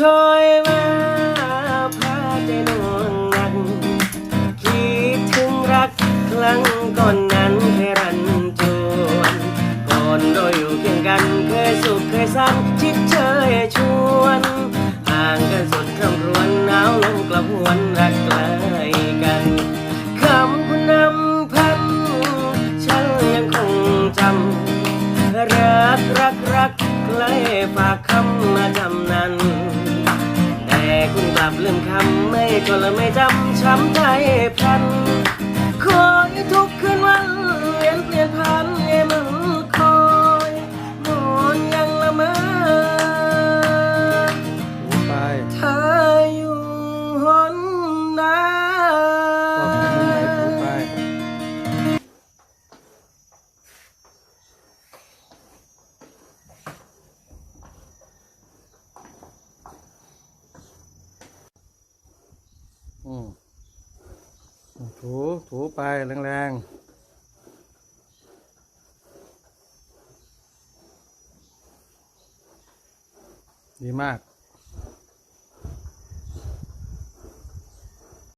ชอยมาพาใจนวงนักคิดถึงรักครั้งก่อนนั้นเคยรันจวนก่อนเราอยู่เคียงกันเคยสุขเคยสันชิดเชยชวนห่างกันสุดคำรวนหนาวลมกลับหวนรักไกลกันคำคุณนำพันฉันยังคงจำรักรักรักใกล้ฝากคำมาจำนั้น คุณกลับลืมคำไม่ก็เละไม่จำช้ำใจพลัน อืมถูถูไปแรงๆดีมาก